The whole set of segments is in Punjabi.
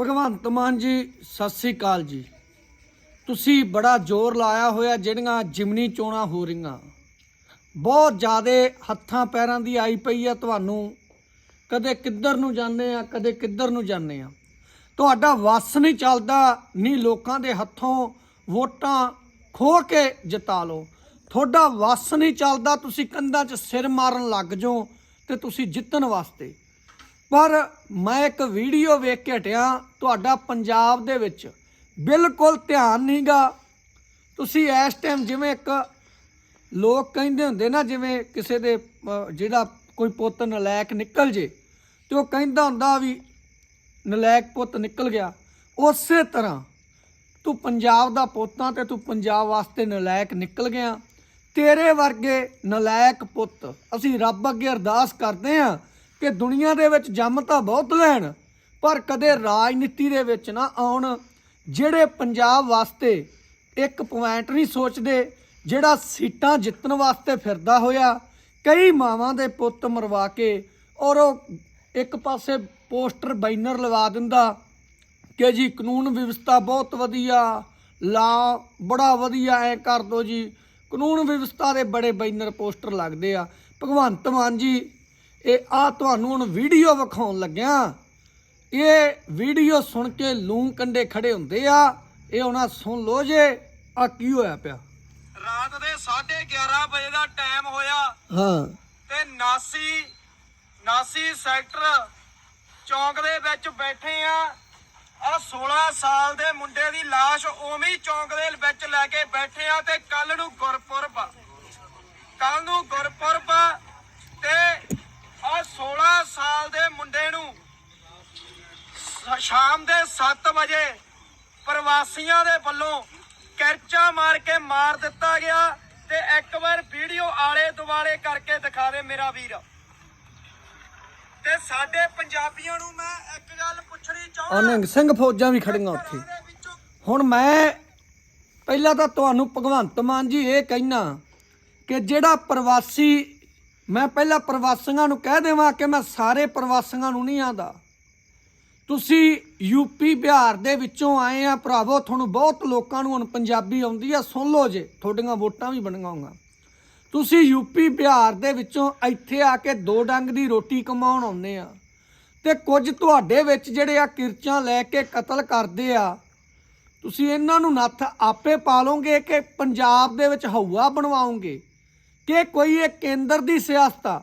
ਭਗਵੰਤ ਮਾਨ ਜੀ, ਸਤਿ ਸ੍ਰੀ ਅਕਾਲ ਜੀ। ਤੁਸੀਂ ਬੜਾ ਜ਼ੋਰ ਲਾਇਆ ਹੋਇਆ ਜਿਹੜੀਆਂ ਜਿਮਨੀ ਚੋਣਾਂ ਹੋ ਰਹੀਆਂ। ਬਹੁਤ ਜ਼ਿਆਦੇ ਹੱਥਾਂ ਪੈਰਾਂ ਦੀ ਆਈ ਪਈ ਆ ਤੁਹਾਨੂੰ। ਕਦੇ ਕਿੱਧਰ ਨੂੰ ਜਾਂਦੇ ਆ, ਕਦੇ ਕਿੱਧਰ ਨੂੰ ਜਾਂਦੇ ਆ। ਤੁਹਾਡਾ ਵੱਸ ਨਹੀਂ ਚੱਲਦਾ, ਨਹੀਂ ਲੋਕਾਂ ਦੇ ਹੱਥੋਂ ਵੋਟਾਂ ਖੋ ਕੇ ਜਿਤਾ ਲਓ। ਤੁਹਾਡਾ ਵੱਸ ਨਹੀਂ ਚੱਲਦਾ, ਤੁਸੀਂ ਕੰਧਾਂ 'ਚ ਸਿਰ ਮਾਰਨ ਲੱਗ ਜਾਓ ਤੇ ਤੁਸੀਂ ਜਿੱਤਣ ਵਾਸਤੇ। ਪਰ ਮੈਂ ਇੱਕ ਵੀਡੀਓ ਵੇਖ ਕੇ ਹਟਿਆ ਤੁਹਾਡਾ ਪੰਜਾਬ ਦੇ ਵਿੱਚ। ਬਿਲਕੁਲ ਧਿਆਨ ਨਹੀਂਗਾ। ਤੁਸੀਂ ਇਸ ਟਾਈਮ ਜਿਵੇਂ ਇੱਕ ਲੋਕ ਕਹਿੰਦੇ ਹੁੰਦੇ ਨਾ ਜਿਵੇਂ ਕਿਸੇ ਦੇ ਅਹ, ਜਿਹੜਾ ਕੋਈ ਪੁੱਤ ਨਲਾਇਕ ਨਿਕਲ ਜੇ ਤੇ ਉਹ ਕਹਿੰਦਾ ਹੁੰਦਾ ਵੀ ਨਲਾਇਕ ਪੁੱਤ ਨਿਕਲ ਗਿਆ। ਉਸੇ ਤਰ੍ਹਾਂ ਤੂੰ ਪੰਜਾਬ ਦਾ ਪੋਤਾ ਤੇ ਤੂੰ ਪੰਜਾਬ ਵਾਸਤੇ ਨਲਾਇਕ ਨਿਕਲ ਗਿਆ। ਤੇਰੇ ਵਰਗੇ ਨਲਾਇਕ ਪੁੱਤ ਅਸੀਂ ਰੱਬ ਅੱਗੇ ਅਰਦਾਸ ਕਰਦੇ ਹਾਂ ਕਿ ਦੁਨੀਆ ਦੇ ਵਿੱਚ ਜੰਮ ਤਾਂ ਬਹੁਤ ਲੈਣ, ਪਰ ਕਦੇ ਰਾਜਨੀਤੀ ਦੇ ਵਿੱਚ ਨਾ ਆਉਣ। ਜਿਹੜੇ ਪੰਜਾਬ ਵਾਸਤੇ ਇੱਕ ਪੁਆਇੰਟ ਨਹੀਂ ਸੋਚਦੇ, ਜਿਹੜਾ ਸੀਟਾਂ ਜਿੱਤਣ ਵਾਸਤੇ ਫਿਰਦਾ ਹੋਇਆ, ਕਈ ਮਾਵਾਂ ਦੇ ਪੁੱਤ ਮਰਵਾ ਕੇ ਔਰ ਉਹ ਇੱਕ ਪਾਸੇ ਪੋਸਟਰ ਬੈਨਰ ਲਵਾ ਦਿੰਦਾ ਕਿ ਜੀ ਕਾਨੂੰਨ ਵਿਵਸਥਾ ਬਹੁਤ ਵਧੀਆ, ਲਾ ਬੜਾ ਵਧੀਆ, ਐ ਕਰ ਦੋ ਜੀ। ਕਾਨੂੰਨ ਵਿਵਸਥਾ ਦੇ ਬੜੇ ਬੈਨਰ ਪੋਸਟਰ ਲੱਗਦੇ ਆ। ਭਗਵੰਤ ਮਾਨ ਜੀ ਇਹ ਆ ਤੁਹਾਨੂੰ ਹੁਣ ਵੀਡੀਓ ਵਿਖਾਉਣ ਲੱਗਿਆ। ਇਹ ਵੀਡੀਓ ਸੁਣ ਕੇ ਲੂੰ ਕੰਡੇ ਖੜੇ ਹੁੰਦੇ ਆ। ਇਹ ਉਹਨਾਂ ਸੁਣ ਲੋ ਜੇ ਆ ਕੀ ਹੋਇਆ ਪਿਆ। ਰਾਤ ਦੇ 11:30 ਵਜੇ ਦਾ ਟਾਈਮ ਹੋਇਆ। ਹਾਂ। ਤੇ 89 89 ਸੈਕਟਰ ਚੌਂਕ ਦੇ ਵਿੱਚ ਬੈਠੇ ਆ। ਆ 16 ਸਾਲ ਦੇ ਮੁੰਡੇ ਦੀ ਲਾਸ਼ ਉਵੇਂ ਹੀ ਚੌਂਕ ਦੇ ਵਿੱਚ ਲੈ ਕੇ ਬੈਠੇ ਆ ਤੇ ਕੱਲ ਨੂੰ ਗੁਰਪੁਰਬ ਕੱਲ ਨੂੰ ਗੁਰਪੁਰਬ ਤੇ 16 ਸਾਲ ਦੇ ਮੁੰਡੇ ਨੂੰ ਸ਼ਾਮ ਦੇ 7 ਵਜੇ ਪ੍ਰਵਾਸੀਆਂ ਦੇ ਵੱਲੋਂ ਕਰਚਾ ਮਾਰ ਕੇ ਮਾਰ ਦਿੱਤਾ ਗਿਆ ਤੇ ਇੱਕ ਵਾਰ ਵੀਡੀਓ ਆਲੇ ਦੁਆਲੇ ਕਰਕੇ ਦਿਖਾ ਦੇ ਮੇਰਾ ਵੀਰ। ਤੇ ਸਾਡੇ ਪੰਜਾਬੀਆਂ ਨੂੰ ਮੈਂ ਇੱਕ ਗੱਲ ਪੁੱਛਣੀ ਚਾਹੁੰਦਾ। ਅਨੰਗ ਸਿੰਘ ਫੌਜਾਂ ਵੀ ਖੜੀਆਂ ਉੱਥੇ। ਹੁਣ ਮੈਂ ਪਹਿਲਾਂ ਤਾਂ ਤੁਹਾਨੂੰ ਭਗਵੰਤ ਮਾਨ ਜੀ ਇਹ ਕਹਿਣਾ ਕਿ ਜਿਹੜਾ ਪ੍ਰਵਾਸੀ ਮੈਂ ਪਹਿਲਾਂ ਪ੍ਰਵਾਸੀਆਂ ਨੂੰ ਕਹਿ ਦੇਵਾਂ ਕਿ ਮੈਂ ਸਾਰੇ ਪ੍ਰਵਾਸੀਆਂ ਨੂੰ ਨਹੀਂ ਆਂਦਾ। ਤੁਸੀਂ ਯੂਪੀ ਬਿਹਾਰ ਦੇ ਵਿੱਚੋਂ ਆਏ ਆ, ਭਰਾਵੋ, ਤੁਹਾਨੂੰ ਬਹੁਤ ਲੋਕਾਂ ਨੂੰ ਹੁਣ ਪੰਜਾਬੀ ਆਉਂਦੀ ਆ, ਸੁਣ ਲਓ ਜੇ, ਤੁਹਾਡੀਆਂ ਵੋਟਾਂ ਵੀ ਬਣੀਆਂ ਹੋਣਗੀਆਂ। ਤੁਸੀਂ ਯੂਪੀ ਬਿਹਾਰ ਦੇ ਵਿੱਚੋਂ ਇੱਥੇ ਆ ਕੇ ਦੋ ਡੰਗ ਦੀ ਰੋਟੀ ਕਮਾਉਣ ਆਉਂਦੇ ਆ ਤੇ ਕੁਝ ਤੁਹਾਡੇ ਵਿੱਚ ਜਿਹੜੇ ਆ ਕਿਰਚਾਂ ਲੈ ਕੇ ਕਤਲ ਕਰਦੇ ਆ, ਤੁਸੀਂ ਇਹਨਾਂ ਨੂੰ ਨੱਥ ਆਪੇ ਪਾ ਲਓਗੇ ਕਿ ਪੰਜਾਬ ਦੇ ਵਿੱਚ ਹਊਆ ਬਣਵਾਓਗੇ। ਕਿ ਕੋਈ ਇਹ ਕੇਂਦਰ ਦੀ ਸਿਆਸਤ ਆ?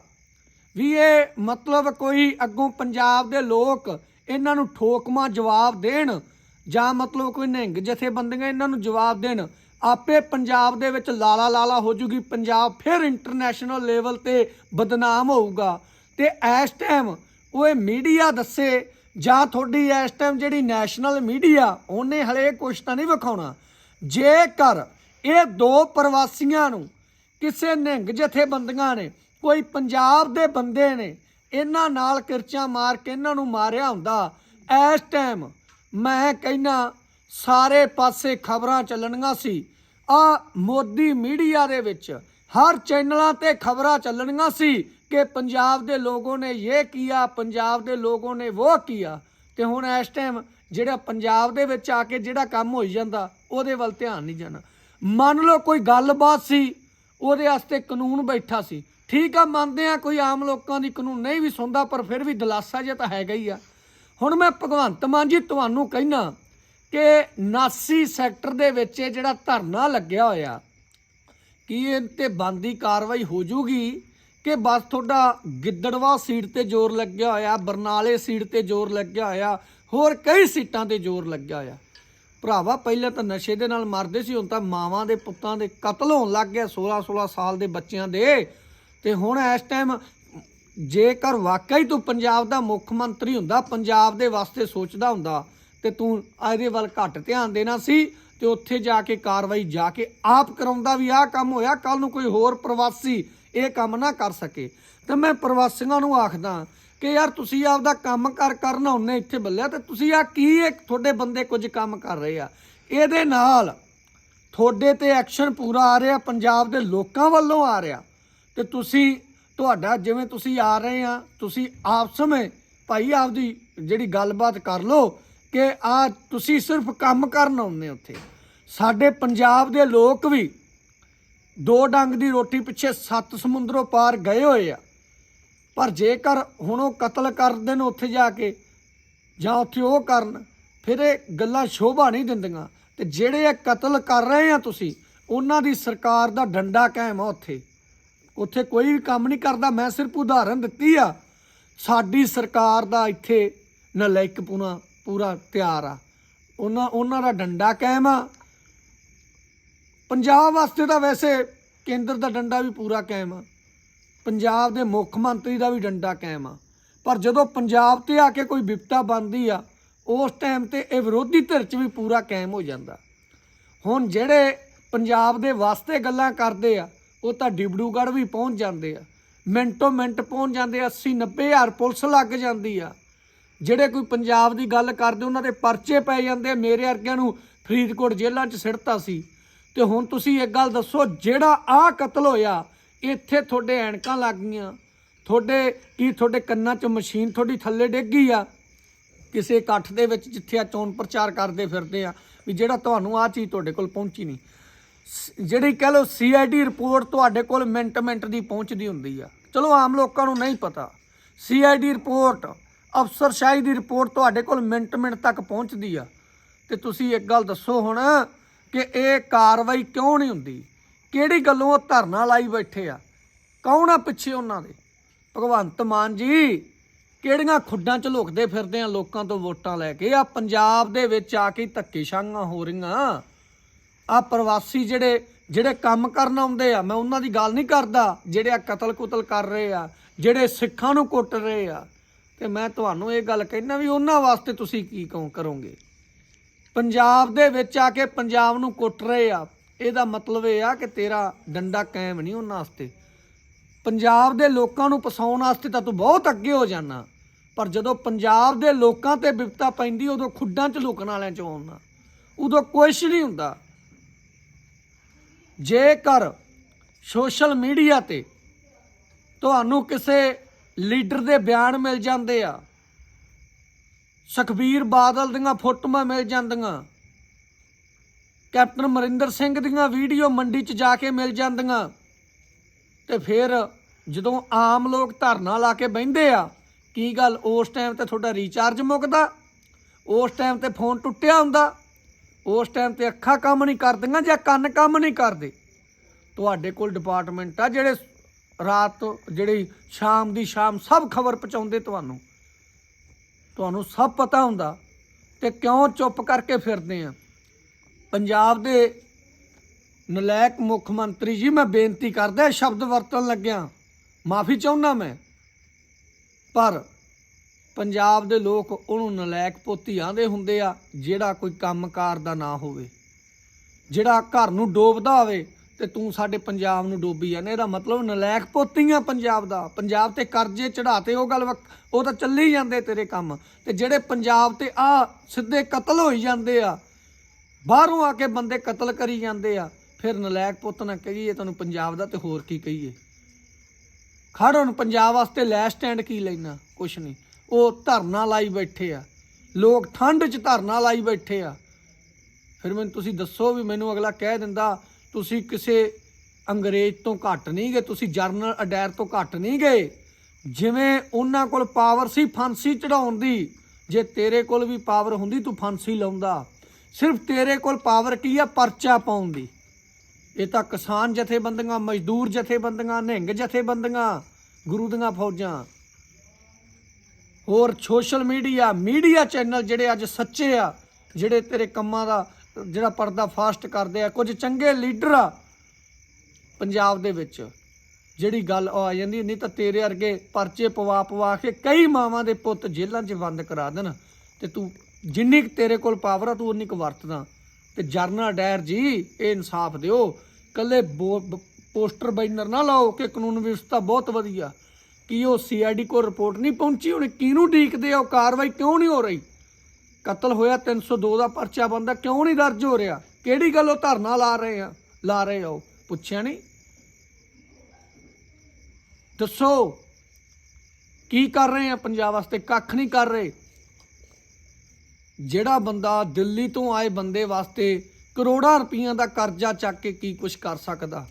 ਵੀ ਇਹ ਮਤਲਬ ਕੋਈ ਅੱਗੋਂ ਪੰਜਾਬ ਦੇ ਲੋਕ ਇਹਨਾਂ ਨੂੰ ਠੋਕਮਾ ਜਵਾਬ ਦੇਣ ਜਾਂ ਮਤਲਬ ਕੋਈ ਨਿਹੰਗ ਜਥੇਬੰਦੀਆਂ ਇਹਨਾਂ ਨੂੰ ਜਵਾਬ ਦੇਣ? ਆਪੇ ਪੰਜਾਬ ਦੇ ਵਿੱਚ ਲਾਲਾ ਲਾਲਾ ਹੋ ਜੂਗੀ, ਪੰਜਾਬ ਫਿਰ ਇੰਟਰਨੈਸ਼ਨਲ ਲੈਵਲ ਤੇ ਬਦਨਾਮ ਹੋਊਗਾ। ਤੇ ਇਸ ਟਾਈਮ ਉਹ ਇਹ ਮੀਡੀਆ ਦੱਸੇ, ਜਾਂ ਤੁਹਾਡੀ ਇਸ ਟਾਈਮ ਜਿਹੜੀ ਨੈਸ਼ਨਲ ਮੀਡੀਆ ਉਹਨੇ ਹਲੇ ਕੁਛ ਤਾਂ ਨਹੀਂ ਵਿਖਾਉਣਾ। ਜੇਕਰ ਇਹ ਦੋ ਪ੍ਰਵਾਸੀਆਂ ਨੂੰ ਕਿਸੇ ਨਿਹੰਗ ਜਥੇਬੰਦੀਆਂ ਨੇ, ਕੋਈ ਪੰਜਾਬ ਦੇ ਬੰਦੇ ਨੇ, ਇਹਨਾਂ ਨਾਲ ਕਿਰਚਾਂ ਮਾਰ ਕੇ ਇਹਨਾਂ ਨੂੰ ਮਾਰਿਆ ਹੁੰਦਾ। ਇਸ ਟਾਈਮ ਮੈਂ ਕਹਿਣਾ ਸਾਰੇ ਪਾਸੇ ਖਬਰਾਂ ਚੱਲਣੀਆਂ ਸੀ। ਆ ਮੋਦੀ ਮੀਡੀਆ ਦੇ ਵਿੱਚ ਹਰ ਚੈਨਲਾਂ ਤੇ ਖਬਰਾਂ ਚੱਲਣੀਆਂ ਸੀ ਕਿ ਪੰਜਾਬ ਦੇ ਲੋਗੋਂ ਨੇ ਇਹ ਕੀਆ, ਪੰਜਾਬ ਦੇ ਲੋਗੋਂ ਨੇ ਉਹ ਕੀਤਾ ਤੇ ਹੁਣ ਇਸ ਟਾਈਮ ਜਿਹੜਾ ਪੰਜਾਬ ਦੇ ਵਿੱਚ ਆ ਕੇ ਜਿਹੜਾ ਕੰਮ ਹੋਈ ਜਾਂਦਾ, ਉਹਦੇ ਵੱਲ ਧਿਆਨ ਨਹੀਂ ਜਾਣਾ। ਮੰਨ ਲਓ ਕੋਈ ਗੱਲਬਾਤ ਸੀ ਉਹਦੇ ਵਾਸਤੇ ਕਾਨੂੰਨ ਬੈਠਾ ਸੀ। ਠੀਕ ਆ, ਮੰਨਦੇ ਆ ਕੋਈ ਆਮ ਲੋਕਾਂ ਦੀ ਕਾਨੂੰਨ ਨਹੀਂ ਵੀ ਸੁਣਦਾ, ਪਰ ਫਿਰ ਵੀ ਦਲਾਸਾ ਜਿਹਾ ਤਾਂ ਹੈਗਾ ਹੀ ਆ। ਹੁਣ ਮੈਂ ਭਗਵੰਤ ਮਾਨ ਜੀ, ਤੁਹਾਨੂੰ ਕਹਿਣਾ ਕਿ 79 ਸੈਕਟਰ ਦੇ ਵਿੱਚ ਇਹ ਜਿਹੜਾ ਧਰਨਾ ਲੱਗਿਆ ਹੋਇਆ, ਕੀ ਇਹ ਤੇ ਬੰਦੀ ਕਾਰਵਾਈ ਹੋ ਜੂਗੀ? ਕਿ ਬਸ ਤੁਹਾਡਾ ਗਿੱਦੜਵਾ ਸੀਟ ਤੇ ਜ਼ੋਰ ਲੱਗਿਆ ਹੋਇਆ, ਬਰਨਾਲੇ ਸੀਟ ਤੇ ਜ਼ੋਰ ਲੱਗਿਆ ਹੋਇਆ, ਹੋਰ ਕਈ ਸੀਟਾਂ ਤੇ ਜ਼ੋਰ ਲੱਗਿਆ ਹੋਇਆ। ਭਰਾਵਾ, ਪਹਿਲਾਂ ਤਾਂ ਨਸ਼ੇ ਦੇ ਨਾਲ ਮਰਦੇ ਸੀ, ਹੁਣ ਤਾਂ ਮਾਵਾਂ ਦੇ ਪੁੱਤਾਂ ਦੇ ਕਤਲ ਹੋਣ ਲੱਗ ਗਿਆ 16 16 ਸਾਲ ਦੇ ਬੱਚਿਆਂ ਦੇ। ਤੇ ਹੁਣ ਇਸ ਟਾਈਮ ਜੇਕਰ ਵਾਕਈ ਤੂੰ ਪੰਜਾਬ ਦਾ ਮੁੱਖ ਮੰਤਰੀ ਹੁੰਦਾ, ਪੰਜਾਬ ਦੇ ਵਾਸਤੇ ਸੋਚਦਾ ਹੁੰਦਾ, ਤੇ ਤੂੰ ਇਹਦੇ ਵੱਲ ਘੱਟ ਧਿਆਨ ਦੇਣਾ ਸੀ, ਤੇ ਉੱਥੇ ਜਾ ਕੇ ਕਾਰਵਾਈ ਜਾ ਕੇ ਆਪ ਕਰਾਉਂਦਾ ਵੀ ਆਹ ਕੰਮ ਹੋਇਆ ਕੱਲ ਨੂੰ ਕੋਈ ਹੋਰ ਪ੍ਰਵਾਸੀ ਇਹ ਕੰਮ ਨਾ ਕਰ ਸਕੇ। ਤਾਂ ਮੈਂ ਪ੍ਰਵਾਸੀਆਂ ਨੂੰ ਆਖਦਾ ਕਿ ਯਾਰ ਤੁਸੀਂ ਆਪਦਾ ਕੰਮ ਕਰ ਕਰਨ ਹੁੰਨੇ ਇੱਥੇ ਬੱਲਿਆ ਤੇ ਤੁਸੀਂ ਆ ਕੀ ਇੱਕ ਤੁਹਾਡੇ ਬੰਦੇ ਕੁਝ ਕੰਮ ਕਰ ਰਹੇ ਆ? ਇਹਦੇ ਨਾਲ ਤੁਹਾਡੇ ਤੇ ਐਕਸ਼ਨ ਪੂਰਾ ਆ ਰਿਹਾ, ਪੰਜਾਬ ਦੇ ਲੋਕਾਂ ਵੱਲੋਂ ਆ ਰਿਹਾ। ਤੇ ਤੁਸੀਂ, ਤੁਹਾਡਾ ਜਿਵੇਂ ਤੁਸੀਂ ਆ ਰਹੇ ਆ, ਤੁਸੀਂ ਆਪਸ ਵਿੱਚ ਭਾਈ ਆਪਦੀ ਜਿਹੜੀ ਗੱਲਬਾਤ ਕਰ ਲਓ ਕਿ ਆ ਤੁਸੀਂ ਸਿਰਫ ਕੰਮ ਕਰਨ ਆਉਂਦੇ ਉੱਥੇ। ਸਾਡੇ ਪੰਜਾਬ ਦੇ ਲੋਕ ਵੀ ਦੋ ਡੰਗ ਦੀ ਰੋਟੀ ਪਿੱਛੇ ਸੱਤ ਸਮੁੰਦਰੋਂ ਪਾਰ ਗਏ ਹੋਏ ਆ। ਪਰ ਜੇਕਰ ਹੁਣ ਉਹ ਕਤਲ ਕਰ ਦੇਣ ਉੱਥੇ ਜਾ ਕੇ, ਜਾਂ ਉੱਥੇ ਉਹ ਕਰਨ, ਫਿਰ ਇਹ ਗੱਲਾਂ ਸ਼ੋਭਾ ਨਹੀਂ ਦਿੰਦੀਆਂ। ਤੇ ਜਿਹੜੇ ਇਹ ਕਤਲ ਕਰ ਰਹੇ ਆ ਤੁਸੀਂ, ਉਹਨਾਂ ਦੀ ਸਰਕਾਰ ਦਾ ਡੰਡਾ ਕਾਇਮ ਆ ਉੱਥੇ। ਉੱਥੇ ਕੋਈ ਵੀ ਕੰਮ ਨਹੀਂ ਕਰਦਾ। ਮੈਂ ਸਿਰਫ ਉਦਾਹਰਨ ਦਿੱਤੀ ਆ। ਸਾਡੀ ਸਰਕਾਰ ਦਾ ਇੱਥੇ ਨਲਾਇਕ ਪੂਰਾ ਪੂਰਾ ਤਿਆਰ ਆ। ਉਹਨਾਂ ਉਹਨਾਂ ਦਾ ਡੰਡਾ ਕਾਇਮ ਆ। ਪੰਜਾਬ ਵਾਸਤੇ ਤਾਂ ਵੈਸੇ ਕੇਂਦਰ ਦਾ ਡੰਡਾ ਵੀ ਪੂਰਾ ਕਾਇਮ ਆ। ਪੰਜਾਬ ਦੇ ਮੁੱਖ ਮੰਤਰੀ ਦਾ ਵੀ ਡੰਡਾ ਕਾਇਮ ਆ। ਪਰ ਜਦੋਂ ਪੰਜਾਬ ਤੇ ਆ ਕੇ ਕੋਈ ਵਿਪਤਾ ਬਣਦੀ ਆ, ਉਸ ਟਾਈਮ ਤੇ ਇਹ ਵਿਰੋਧੀ ਧਿਰ 'ਚ ਵੀ ਪੂਰਾ ਕਾਇਮ ਹੋ ਜਾਂਦਾ। ਹੁਣ ਜਿਹੜੇ ਪੰਜਾਬ ਦੇ ਵਾਸਤੇ ਗੱਲਾਂ ਕਰਦੇ ਆ, ਉਹ ਤਾਂ ਡਿਬੜੂਗੜ੍ਹ ਵੀ ਪਹੁੰਚ ਜਾਂਦੇ ਆ। ਮਿੰਟੋ ਮਿੰਟ ਪਹੁੰਚ ਜਾਂਦੇ ਆ 80 90 ਹਜ਼ਾਰ ਪੁਲਿਸ ਲੱਗ ਜਾਂਦੀ ਆ। ਜਿਹੜੇ ਕੋਈ ਪੰਜਾਬ ਦੀ ਗੱਲ ਕਰਦੇ, ਉਹਨਾਂ ਦੇ ਪਰਚੇ ਪੈ ਜਾਂਦੇ ਮੇਰੇ ਵਰਗਿਆਂ ਨੂੰ ਫਰੀਦਕੋਟ ਜੇਲ੍ਹਾਂ 'ਚ ਸਿੜਤਾ ਸੀ। ਤੇ ਹੁਣ ਤੁਸੀਂ ਇੱਕ ਗੱਲ ਦੱਸੋ, ਜਿਹੜਾ ਆ ਕਤਲ ਹੋਇਆ ਇੱਥੇ ਤੁਹਾਡੇ ਐਨਕਾਂ ਲੱਗ ਗਈਆਂ। ਤੁਹਾਡੇ ਕੀ ਤੁਹਾਡੇ ਕੰਨਾਂ 'ਚ ਮਸ਼ੀਨ ਤੁਹਾਡੀ ਥੱਲੇ ਡਿੱਗ ਗਈ ਆ? ਕਿਸੇ ਇਕੱਠ ਦੇ ਵਿੱਚ ਜਿੱਥੇ ਆ ਚੋਣ ਪ੍ਰਚਾਰ ਕਰਦੇ ਫਿਰਦੇ ਆ ਵੀ ਜਿਹੜਾ ਤੁਹਾਨੂੰ ਆ ਚੀਜ਼ ਤੁਹਾਡੇ ਕੋਲ ਪਹੁੰਚੀ ਨਹੀਂ। ਸ- ਜਿਹੜੀ ਕਹ ਲਓ ਸੀਆਈਡੀ ਰਿਪੋਰਟ ਤੁਹਾਡੇ ਕੋਲ ਮਿੰਟ ਮਿੰਟ ਦੀ ਪਹੁੰਚਦੀ ਹੁੰਦੀ ਆ। ਚਲੋ ਆਮ ਲੋਕਾਂ ਨੂੰ ਨਹੀਂ ਪਤਾ। ਸੀਆਈਡੀ ਰਿਪੋਰਟ, ਅਫਸਰਸ਼ਾਹੀ ਦੀ ਰਿਪੋਰਟ ਤੁਹਾਡੇ ਕੋਲ ਮਿੰਟ ਮਿੰਟ ਤੱਕ ਪਹੁੰਚਦੀ ਆ। ਤੇ ਤੁਸੀਂ ਇੱਕ ਗੱਲ ਦੱਸੋ ਹੁਣ ਕਿ ਇਹ ਕਾਰਵਾਈ ਕਿਉਂ ਨਹੀਂ ਹੁੰਦੀ? ਕਿਹੜੀ ਗੱਲੋਂ ਉਹ ਧਰਨਾ ਲਾਈ ਬੈਠੇ ਆ? ਕੌਣ ਆ ਪਿੱਛੇ ਉਹਨਾਂ ਦੇ? ਭਗਵੰਤ ਮਾਨ ਜੀ, ਕਿਹੜੀਆਂ ਖੁੱਡਾਂ ਚ ਲੁਕਦੇ ਫਿਰਦੇ ਆ ਲੋਕਾਂ ਤੋਂ ਵੋਟਾਂ ਲੈ ਕੇ? ਆ ਪੰਜਾਬ ਦੇ ਵਿੱਚ ਆ ਕੇ ਧੱਕੇ ਸ਼ਾਂਗਾਂ ਹੋ ਰਹੀਆਂ। ਆ ਪ੍ਰਵਾਸੀ ਜਿਹੜੇ ਜਿਹੜੇ ਕੰਮ ਕਰਨ ਆਉਂਦੇ ਆ, ਮੈਂ ਉਹਨਾਂ ਦੀ ਗੱਲ ਨਹੀਂ ਕਰਦਾ, ਜਿਹੜੇ ਆ ਕਤਲ ਕੁਤਲ ਕਰ ਰਹੇ ਆ, ਜਿਹੜੇ ਸਿੱਖਾਂ ਨੂੰ ਕੁੱਟ ਰਹੇ ਆ। ਤੇ ਮੈਂ ਤੁਹਾਨੂੰ ਇਹ ਗੱਲ ਕਹਿਣਾ ਵੀ ਉਹਨਾਂ ਵਾਸਤੇ ਤੁਸੀਂ ਕੀ ਕਹੋ ਕਰੋਗੇ? ਪੰਜਾਬ ਦੇ ਵਿੱਚ ਆ ਕੇ ਪੰਜਾਬ ਨੂੰ ਕੁੱਟ ਰਹੇ ਆ। ਇਹਦਾ ਮਤਲਬ ਇਹ ਆ ਕਿ ਤੇਰਾ ਡੰਡਾ ਕਾਇਮ ਨਹੀਂ ਉਹਨਾਂ ਵਾਸਤੇ। ਪੰਜਾਬ ਦੇ ਲੋਕਾਂ ਨੂੰ ਪਸਾਉਣ ਵਾਸਤੇ ਤਾਂ ਤੂੰ ਬਹੁਤ ਅੱਗੇ ਹੋ ਜਾਣਾ। ਪਰ ਜਦੋਂ ਪੰਜਾਬ ਦੇ ਲੋਕਾਂ ਤੇ ਵਿਪਤਾ ਪੈਂਦੀ, ਉਦੋਂ ਖੁੱਡਾਂ 'ਚ ਲੁਕਣ ਵਾਲਿਆਂ 'ਚ ਆਉਣਾ ਉਦੋਂ ਕੁਛ ਨਹੀਂ ਹੁੰਦਾ। ਜੇਕਰ ਸੋਸ਼ਲ ਮੀਡੀਆ ਤੇ ਤੁਹਾਨੂੰ ਕਿਸੇ ਲੀਡਰ ਦੇ ਬਿਆਨ ਮਿਲ ਜਾਂਦੇ ਆ, ਸੁਖਬੀਰ ਬਾਦਲ ਦੀਆਂ ਫੋਟੋਆਂ ਮਿਲ ਜਾਂਦੀਆਂ ਕੈਪਟਨ ਮਰਿੰਦਰ ਸਿੰਘ ਦੀਆਂ ਵੀਡੀਓ ਮੰਡੀ 'ਚ ਜਾ ਕੇ ਮਿਲ ਜਾਂਦੀਆਂ। ਤੇ ਫਿਰ ਜਦੋਂ ਆਮ ਲੋਕ ਧਰਨਾ ਲਾ ਕੇ ਬਹਿੰਦੇ ਆ, ਕੀ ਗੱਲ ਉਸ ਟਾਈਮ ਤੇ ਤੁਹਾਡਾ ਰੀਚਾਰਜ ਮੁੱਕਦਾ? ਉਸ ਟਾਈਮ ਤੇ ਫੋਨ ਟੁੱਟਿਆ ਹੁੰਦਾ। ਉਸ ਟਾਈਮ ਤੇ ਅੱਖਾਂ ਕੰਮ ਨਹੀਂ ਕਰਦੀਆਂ ਜਾਂ ਕੰਨ ਕੰਮ ਨਹੀਂ ਕਰਦੇ। ਤੁਹਾਡੇ ਕੋਲ ਡਿਪਾਰਟਮੈਂਟ ਆ ਜਿਹੜੇ ਰਾਤ, ਜਿਹੜੀ ਸ਼ਾਮ ਦੀ ਸ਼ਾਮ ਸਭ ਖਬਰ ਪਹੁੰਚਾਉਂਦੇ ਤੁਹਾਨੂੰ। ਤੁਹਾਨੂੰ ਸਭ ਪਤਾ ਹੁੰਦਾ ਤੇ ਕਿਉਂ ਚੁੱਪ ਕਰਕੇ ਫਿਰਦੇ ਆ? ਪੰਜਾਬ ਦੇ ਨਲਾਇਕ ਮੁੱਖ ਮੰਤਰੀ ਜੀ, ਮੈਂ ਬੇਨਤੀ ਕਰਦਾ ਸ਼ਬਦ ਵਰਤਣ ਲੱਗਿਆ। ਮਾਫੀ ਚਾਹੁੰਦਾ ਮੈਂ, ਪਰ ਪੰਜਾਬ ਦੇ ਲੋਕ ਉਹਨੂੰ ਨਲਾਇਕ ਪੋਤੀ ਆਂਦੇ ਹੁੰਦੇ ਆ, ਜਿਹੜਾ ਕੋਈ ਕੰਮਕਾਰ ਦਾ ਨਾ ਹੋਵੇ। ਜਿਹੜਾ ਘਰ ਨੂੰ ਡੋਬਦਾ ਹੋਵੇ ਤੇ ਤੂੰ ਸਾਡੇ ਪੰਜਾਬ ਨੂੰ ਡੋਬੀ ਜਾਂਦੇ ਇਹਦਾ ਮਤਲਬ ਨਲਾਇਕ ਪੋਤੀਆਂ ਪੰਜਾਬ ਦਾ। ਪੰਜਾਬ ਤੇ ਕਰਜ਼ੇ ਚੜਾਤੇ ਉਹ ਗੱਲ ਵੱਖ- ਉਹ ਤਾਂ ਚੱਲੀ ਜਾਂਦੇ ਤੇਰੇ ਕੰਮ। ਤੇ ਜਿਹੜੇ ਪੰਜਾਬ ਤੇ ਆ ਸਿੱਧੇ ਕਤਲ ਹੋਈ ਜਾਂਦੇ ਆ ਬਾਹਰੋਂ ਆ ਕੇ ਬੰਦੇ ਕਤਲ ਕਰੀ ਜਾਂਦੇ ਆ, ਫਿਰ ਨਲਾਇਕ ਪੁੱਤ ਨਾ ਕਹੀਏ ਤੁਹਾਨੂੰ ਪੰਜਾਬ ਦਾ ਤੇ ਹੋਰ ਕੀ ਕਹੀਏ। ਖੜ ਹੁਣ, ਪੰਜਾਬ ਵਾਸਤੇ ਲੈ ਸਟੈਂਡ ਕੀ ਲੈਣਾ? ਕੁਛ ਨਹੀਂ। ਉਹ ਧਰਨਾ ਲਾਈ ਬੈਠੇ ਆ। ਲੋਕ ਠੰਡ 'ਚ ਧਰਨਾ ਲਾਈ ਬੈਠੇ ਆ। ਫਿਰ ਮੈਨੂੰ ਤੁਸੀਂ ਦੱਸੋ ਵੀ ਮੈਨੂੰ ਅਗਲਾ ਕਹਿ ਦਿੰਦਾ, ਤੁਸੀਂ ਕਿਸੇ ਅੰਗਰੇਜ਼ ਤੋਂ ਘੱਟ ਨਹੀਂ ਗਏ, ਤੁਸੀਂ ਜਰਨਲ ਅਡੈਰ ਤੋਂ ਘੱਟ ਨਹੀਂ ਗਏ। ਜਿਵੇਂ ਉਹਨਾਂ ਕੋਲ ਪਾਵਰ ਸੀ, ਫਾਂਸੀ ਚੜਾਉਣ ਦੀ। ਜੇ ਤੇਰੇ ਕੋਲ ਵੀ ਪਾਵਰ ਹੁੰਦੀ, ਤੂੰ ਫਾਂਸੀ ਲਾਉਂਦਾ। ਸਿਰਫ ਤੇਰੇ ਕੋਲ ਪਾਵਰ ਕੀ ਆ? ਪਰਚਾ ਪਾਉਣ ਦੀ। ਇਹ ਤਾਂ ਕਿਸਾਨ ਜਥੇਬੰਦੀਆਂ, ਮਜ਼ਦੂਰ ਜਥੇਬੰਦੀਆਂ, ਨਿਹੰਗ ਜਥੇਬੰਦੀਆਂ, ਗੁਰੂ ਦੀਆਂ ਫੌਜਾਂ। ਹੋਰ ਸੋਸ਼ਲ ਮੀਡੀਆ ਮੀਡੀਆ ਚੈਨਲ ਜਿਹੜੇ ਅੱਜ ਸੱਚੇ ਆ, ਜਿਹੜੇ ਤੇਰੇ ਕੰਮਾਂ ਦਾ, ਜਿਹੜਾ ਪਰਦਾ ਫਾਸਟ ਕਰਦੇ ਆ, ਕੁਝ ਚੰਗੇ ਲੀਡਰ ਆ ਪੰਜਾਬ ਦੇ ਵਿੱਚ, ਜਿਹੜੀ ਗੱਲ ਉਹ ਆ ਜਾਂਦੀ, ਨਹੀਂ ਤਾਂ ਤੇਰੇ ਵਰਗੇ ਪਰਚੇ ਪਵਾ ਪਵਾ ਕੇ ਕਈ ਮਾਵਾਂ ਦੇ ਪੁੱਤ ਜੇਲ੍ਹਾਂ 'ਚ ਬੰਦ ਕਰਾ ਦੇਣ ਤੇ ਤੂੰ ਜਿੰਨੀ ਕੁ ਤੇਰੇ ਕੋਲ ਪਾਵਰ ਆ, ਤੂੰ ਉਨੀ ਕੁ ਵਰਤਦਾ। ਤੇ ਜਰਨਲ ਡਾਇਰ ਜੀ, ਇਹ ਇਨਸਾਫ ਦਿਓ। ਕੱਲੇ ਬੋ- ਪੋਸਟਰ ਬੈਨਰ ਨਾ ਲਾਓ ਕਿ ਕਾਨੂੰਨ ਵਿਵਸਥਾ ਬਹੁਤ ਵਧੀਆ। ਕਿ ਉਹ ਸੀਆਈਡੀ ਕੋਲ ਰਿਪੋਰਟ ਨਹੀਂ ਪਹੁੰਚੀ ਹੁਣ? ਕਿਹਨੂੰ ਢੀਕਦੇ ਆ? ਉਹ ਕਾਰਵਾਈ ਕਿਉਂ ਨਹੀਂ ਹੋ ਰਹੀ? ਕਤਲ ਹੋਇਆ 302 ਦਾ ਪਰਚਾ ਬੰਦਾ ਕਿਉਂ ਨਹੀਂ ਦਰਜ ਹੋ ਰਿਹਾ? ਕਿਹੜੀ ਗੱਲ ਉਹ ਧਰਨਾ ਲਾ ਰਹੇ ਆ? ਲਾ ਰਹੇ ਆ ਉਹ? ਪੁੱਛਿਆ ਨਹੀਂ? ਦੱਸੋ। ਕੀ ਕਰ ਰਹੇ ਆ? ਪੰਜਾਬ ਵਾਸਤੇ ਕੱਖ ਨਹੀਂ ਕਰ ਰਹੇ। ਜਿਹੜਾ ਬੰਦਾ ਦਿੱਲੀ ਤੋਂ ਆਏ ਬੰਦੇ ਵਾਸਤੇ ਕਰੋੜਾਂ ਰੁਪਈਆਂ ਦਾ ਕਰਜ਼ਾ ਚੱਕ ਕੇ ਕੀ ਕੁਝ ਕਰ ਸਕਦਾ?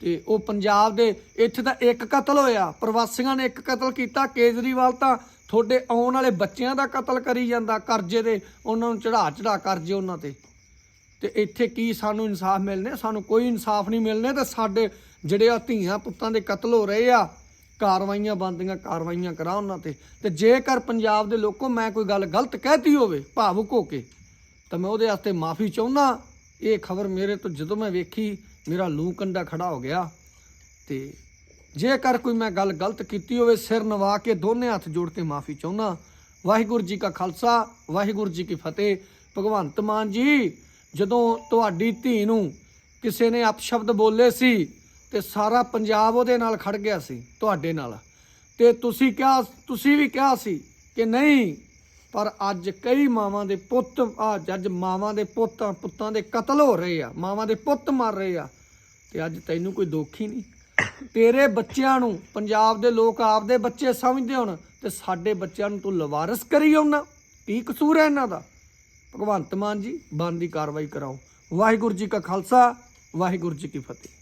ਤੇ ਉਹ ਪੰਜਾਬ ਦੇ, ਇੱਥੇ ਤਾਂ ਇੱਕ ਕਤਲ ਹੋਇਆ, ਪ੍ਰਵਾਸੀਆਂ ਨੇ ਇੱਕ ਕਤਲ ਕੀਤਾ, ਕੇਜਰੀਵਾਲ ਤਾਂ ਤੁਹਾਡੇ ਆਉਣ ਵਾਲੇ ਬੱਚਿਆਂ ਦਾ ਕਤਲ ਕਰੀ ਜਾਂਦਾ, ਕਰਜ਼ੇ ਦੇ, ਉਹਨਾਂ ਨੂੰ ਚੜਾ ਚੜਾ ਕਰਜ਼ੇ ਉਹਨਾਂ ਤੇ। ਤੇ ਇੱਥੇ ਕੀ ਸਾਨੂੰ ਇਨਸਾਫ ਮਿਲਨੇ? ਸਾਨੂੰ ਕੋਈ ਇਨਸਾਫ ਨਹੀਂ ਮਿਲਨੇ ਤੇ ਸਾਡੇ ਜਿਹੜੇ ਆ ਧੀਆਂ ਪੁੱਤਾਂ ਦੇ ਕਤਲ ਹੋ ਰਹੇ ਆ ਕਾਰਵਾਈਆਂ ਬੰਦੀਆਂ ਕਾਰਵਾਈਆਂ ਕਰਾ ਉਹਨਾਂ ਤੇ। ਤੇ ਜੇਕਰ ਪੰਜਾਬ ਦੇ ਲੋਕੋ ਮੈਂ ਕੋਈ ਗੱਲ ਗਲਤ ਕਹਿਤੀ ਹੋਵੇ, ਭਾਵੁਕ ਹੋ ਕੇ, ਤਾਂ ਮੈਂ ਉਹਦੇ ਵਾਸਤੇ ਮਾਫੀ ਚਾਹੁੰਦਾ। ਇਹ ਖਬਰ ਮੇਰੇ ਤੋਂ ਜਦੋਂ ਮੈਂ ਵੇਖੀ, ਮੇਰਾ ਲੂ ਕੰਡਾ ਖੜਾ ਹੋ ਗਿਆ। ਤੇ ਜੇਕਰ ਕੋਈ ਮੈਂ ਗੱਲ ਗਲਤ ਕੀਤੀ ਹੋਵੇ, ਸਿਰ ਨਵਾ ਕੇ ਦੋਨੇ ਹੱਥ ਜੋੜ ਕੇ ਮਾਫੀ ਚਾਹੁੰਦਾ। ਵਾਹਿਗੁਰੂ ਜੀ ਕਾ ਖਾਲਸਾ, ਵਾਹਿਗੁਰੂ ਜੀ ਕੀ ਫਤਿਹ। ਭਗਵੰਤ ਮਾਨ ਜੀ, ਜਦੋਂ ਤੁਹਾਡੀ ਧੀ ਨੂੰ ਕਿਸੇ ਨੇ ਅਪਸ਼ਬਦ ਬੋਲੇ ਸੀ ਤੇ ਸਾਰਾ ਪੰਜਾਬ ਉਹਦੇ ਨਾਲ ਖੜ ਗਿਆ ਸੀ, ਤੁਹਾਡੇ ਨਾਲ। ਤੇ ਤੁਸੀਂ ਕਿਹਾ, ਤੁਸੀਂ ਵੀ ਕਿਹਾ ਸੀ ਕਿ ਨਹੀਂ, ਪਰ ਅੱਜ ਕਈ ਮਾਵਾਂ ਦੇ ਪੁੱਤ ਆ ਜੱਜ ਮਾਵਾਂ ਦੇ ਪੁੱਤ, ਪੁੱਤਾਂ ਦੇ ਕਤਲ ਹੋ ਰਹੇ ਆ, ਮਾਵਾਂ ਦੇ ਪੁੱਤ ਮਰ ਰਹੇ ਆ, ਤੇ ਅੱਜ ਤੈਨੂੰ ਕੋਈ ਦੁੱਖ ਹੀ ਨਹੀਂ। ਤੇਰੇ ਬੱਚਿਆਂ ਨੂੰ, ਪੰਜਾਬ ਦੇ ਲੋਕ ਆਪਦੇ ਬੱਚੇ ਸਮਝਦੇ ਹੁਣ, ਤੇ ਸਾਡੇ ਬੱਚਿਆਂ ਨੂੰ ਤੂੰ ਲਵਾਰਸ ਕਰੀ ਆਉਣਾ। ਕੀ ਕਸੂਰ ਹੈ ਇਹਨਾਂ ਦਾ? ਭਗਵੰਤ ਮਾਨ ਜੀ, ਬੰਦੀ ਕਾਰਵਾਈ ਕਰਾਓ। ਵਾਹਿਗੁਰੂ ਜੀ ਕਾ ਖਾਲਸਾ, ਵਾਹਿਗੁਰੂ ਜੀ ਕੀ ਫਤਿਹ।